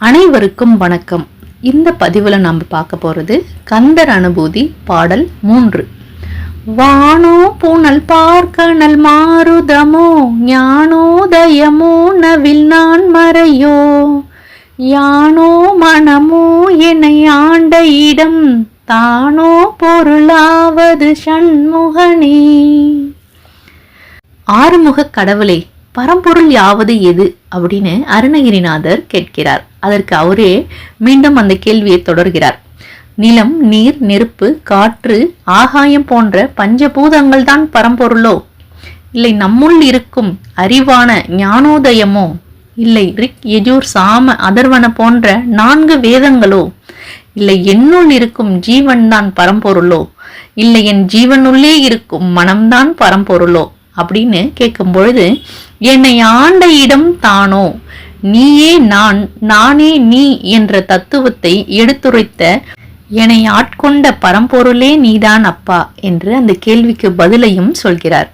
அனைவருக்கும் வணக்கம். இந்த பதிவில் நம்ம பார்க்க போகிறது கந்தர் அனுபூதி பாடல் மூன்று. வானோ பூனல் பார்க்கணல் மாருதமோ ஞானோதயமோ நவில் நான் மறையோ. யானோ மனமோ என்னை ஆண்ட இடம் தானோ பொருளாவது சண்முகனே. ஆறுமுக கடவுளே பரம்பொருள் யாவது எது அப்படின்னு அருணகிரிநாதர் கேட்கிறார். அதற்கு அவரே மீண்டும் அந்த கேள்வியை தொடர்கிறார். நிலம் நீர் நெருப்பு காற்று ஆகாயம் போன்ற பஞ்சபூதங்கள் தான் பரம்பொருளோ? இல்லை நம்முள் இருக்கும் அறிவான ஞானோதயமோ? இல்லை ரிக் எஜூர் சாம அதர்வன போன்ற நான்கு வேதங்களோ? இல்லை என்னுள் இருக்கும் ஜீவன் தான் பரம்பொருளோ? இல்லை என் ஜீவனுள்ளே இருக்கும் மனம்தான் பரம்பொருளோ? அப்படின்னு கேட்கும் பொழுது என்னை ஆண்ட இடம் தானோ? நீயே நான் நானே நீ என்ற தத்துவத்தை எடுத்துரைத்த என்னை ஆட்கொண்ட பரம்பொருளே நீதான் அப்பா என்று அந்த கேள்விக்கு பதிலையும் சொல்கிறார்.